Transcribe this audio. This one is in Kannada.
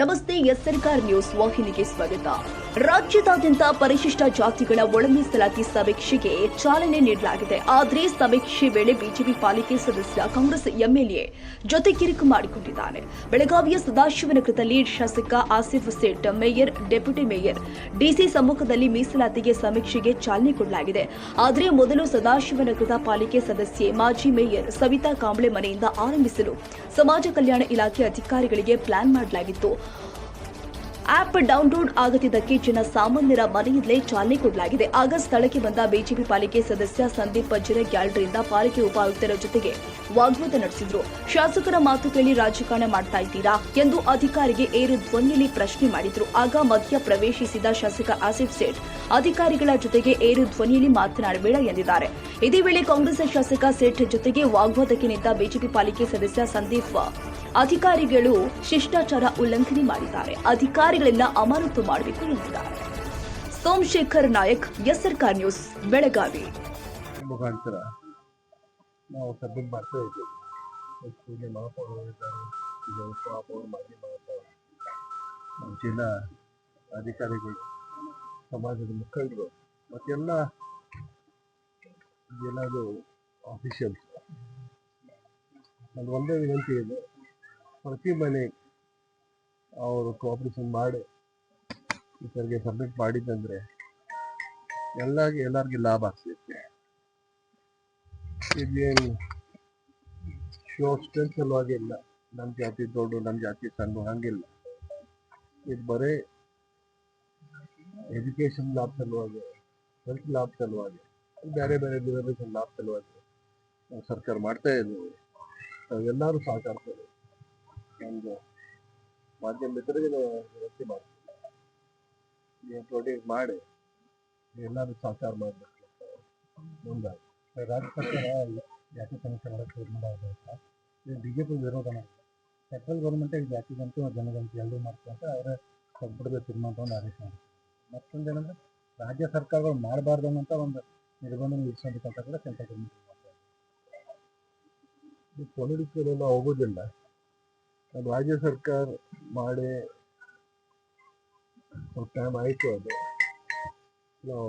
ನಮಸ್ತೆ, ಎಸ್ ಸರ್ಕಾರ್ ನ್ಯೂಸ್ ವಾಹಿನಿಗೆ ಸ್ವಾಗತ. ರಾಜ್ಯದಾದ್ಯಂತ ಪರಿಶಿಷ್ಟ ಜಾತಿಗಳ ಒಳಮೀಸಲಾತಿ ಸಮೀಕ್ಷೆಗೆ ಚಾಲನೆ ನೀಡಲಾಗಿದೆ. ಆದರೆ ಸಮೀಕ್ಷೆ ವೇಳೆ ಬಿಜೆಪಿ ಪಾಲಿಕೆ ಸದಸ್ಯ, ಕಾಂಗ್ರೆಸ್ ಎಂಎಲ್ಎ ಜೊತೆ ಕಿರಿಕು ಮಾಡಿಕೊಂಡಿದ್ದಾನೆ ಬೆಳಗಾವಿಯ ಸದಾಶಿವನಗರದಲ್ಲಿ ಶಾಸಕ Asif Sait, mayor, deputy mayor, DC ಸಮ್ಮುಖದಲ್ಲಿ ಮೀಸಲಾತಿಗೆ ಸಮೀಕ್ಷೆಗೆ ಚಾಲನೆ ಕೊಡಲಾಗಿದೆ. ಆದರೆ ಮೊದಲು ಸದಾಶಿವನಗರದ ಪಾಲಿಕೆ ಸದಸ್ಯೆ, ಮಾಜಿ ಮೇಯರ್ ಸವಿತಾ ಕಾಂಬ್ಳೆ ಮನೆಯಿಂದ ಆರಂಭಿಸಲು ಸಮಾಜ ಕಲ್ಯಾಣ ಇಲಾಖೆ ಅಧಿಕಾರಿಗಳಿಗೆ ಪ್ಲಾನ್ ಮಾಡಲಾಗಿತ್ತು. ಆಪ್ ಡೌನ್ಲೋಡ್ ಆಗುತ್ತಿದ್ದಕ್ಕೆ ಜನ ಸಾಮಾನ್ಯರ ಮನೆಯಲ್ಲೇ ಚಾಲನೆ ಕೊಡಲಾಗಿದೆ. ಆಗ ಸ್ಥಳಕ್ಕೆ ಬಂದ ಬಿಜೆಪಿ ಪಾಲಿಕೆ ಸದಸ್ಯ ಸಂದೀಪ್ ಗ್ಯಾಲರಿಯಿಂದ ಪಾಲಿಕೆ ಉಪಾಯುಕ್ತರ ಜೊತೆಗೆ ವಾಗ್ವಾದ ನಡೆಸಿದ್ರು. ಶಾಸಕರ ಮಾತು ಕೇಳಿ ರಾಜಕಾರಣ ಮಾಡ್ತಾ ಇದ್ದೀರಾ ಎಂದು ಅಧಿಕಾರಿಗೆ ಏರು ಧ್ವನಿಯಲ್ಲಿ ಪ್ರಶ್ನೆ ಮಾಡಿದ್ರು. ಆಗ ಮಧ್ಯ ಪ್ರವೇಶಿಸಿದ ಶಾಸಕ ಆಸಿಫ್ ಸೇಠ್ ಅಧಿಕಾರಿಗಳ ಜೊತೆಗೆ ಏರು ಧ್ವನಿಯಲ್ಲಿ ಮಾತನಾಡಬೇಡ ಎಂದಿದ್ದಾರೆ. ಇದೇ ವೇಳೆ ಕಾಂಗ್ರೆಸ್ ಶಾಸಕ ಸೇಠ್ ಜೊತೆಗೆ ವಾಗ್ವಾದಕ್ಕೆ ನಿಂತ ಬಿಜೆಪಿ ಪಾಲಿಕೆ ಸದಸ್ಯ ಸಂದೀಪ್ ಅಧಿಕಾರಿಗಳು ಶಿಷ್ಟಾಚಾರ ಉಲ್ಲಂಘನೆ ಮಾಡಿದ್ದಾರೆ. ಅಧಿಕಾರಿಗಳನ್ನ ಅಮಾನತು ಮಾಡಬೇಕು ಎಂದಿದ್ದಾರೆ ಸೋಮಶೇಖರ್ ನಾಯಕ್ ಎಸ್ಆರ್ಕಾರ್ ನ್ಯೂಸ್, ಬೆಳಗಾವಿ. ಮುಖಾಂತರ ನಾವು ಸಬ್ಮಿಟ್ ಮಾಡ್ತಾ ಇದ್ದೀವಿ. ನಮ್ಮ ಜಿಲ್ಲಾ ಅಧಿಕಾರಿಗಳು, ಸಮಾಜದ ಮುಖಂಡರು, ಮತ್ತೆಲ್ಲ ಏನಾದರೂ ಆಫೀಷಿಯಲ್ಸ್ ಅದು ಒಂದೇ ವಿನಂತಿ ಇದೆ. ಪ್ರತಿ ಮನೆ ಅವರು ಕೋಆಪ್ರೇಷನ್ ಮಾಡಿ ಇತರಿಗೆ ಸಬ್ಮಿಟ್ ಮಾಡಿದ್ದಂದ್ರೆ ಎಲ್ಲಾಗಿ ಎಲ್ಲರಿಗೂ ಲಾಭ ಆಗ್ತೈತೆ. ಇದೇನು ಶೋ ಸ್ಟ್ರೆಂತ್ ಸಲುವಾಗಿ ಇಲ್ಲ. ನಮ್ಮ ಜಾತಿ ದೊಡ್ಡ ನಮ್ಮ ಜಾತಿ ಸಣ್ಣ ಹಂಗಿಲ್ಲ. ಇದು ಬರೀ ಎಜುಕೇಶನ್ ಲಾಭ ಸಲುವಾಗಿ ಹೆಲ್ತ್ ಲಾಭ ಸಲುವಾಗಿ ಬೇರೆ ಬೇರೆ ರಿಸರ್ವೇಷನ್ ಲಾಭ ಸಲುವಾಗಿ ಸರ್ಕಾರ ಮಾಡ್ತಾ ಇದ್ದೀವಿ. ಎಲ್ಲರೂ ಸಹಕರಿಸ್ತಾರೆ ನಮ್ಮದು ಮಾಧ್ಯಮ ಮಿತ್ರರಿಗೆ ವ್ಯವಸ್ಥೆ ಮಾಡ್ತೀವಿ. ನೀವು ಮಾಡಿ ಎಲ್ಲರೂ ಸಹಕಾರ ಮಾಡಬೇಕು ಮುಂದಾಗಿ ರಾಜ್ಯ ಸರ್ಕಾರ ಜಾತಿ ಸಮಸ್ಯೆ ಮಾಡೋಕ್ಕೆ ಆಗಬೇಕು ಇದು ಬಿ ಜೆ ಪಿ ವಿರೋಧ ಮಾಡಿದೆ ಸೆಂಟ್ರಲ್ ಗೌರ್ಮೆಂಟ್ ಜಾತಿ ಗಂಟು ಜನಗಂಟು ಎಲ್ಲರೂ ಮಾಡ್ಕೊಂತ ಅವರೇ ಸಂಪುಟದ ತೀರ್ಮಾನ ತಗೊಂಡು ಆದೇಶ ಮಾಡಿದ್ರು ಮತ್ತೊಂದು ಏನಂದ್ರೆ ರಾಜ್ಯ ಸರ್ಕಾರಗಳು ಮಾಡಬಾರ್ದು ಅನ್ನೋಂಥ ಒಂದು ನಿರ್ಬಂಧನ ವಿಧಿಸೋದಕ್ಕಂತ ಕೂಡ ಸೆಂಟ್ರಲ್ ಗೌರ್ಮೆಂಟ್ ಪೊಲಿಟಿಕಲ್ ಎಲ್ಲ ಹೋಗೋದಿಲ್ಲ. ರಾಜ್ಯ ಸರ್ಕಾರ ಮಾಡಿ ಸ್ವಲ್ಪ ಟೈಮ್ ಆಯಿತು ಅದು ನಾವು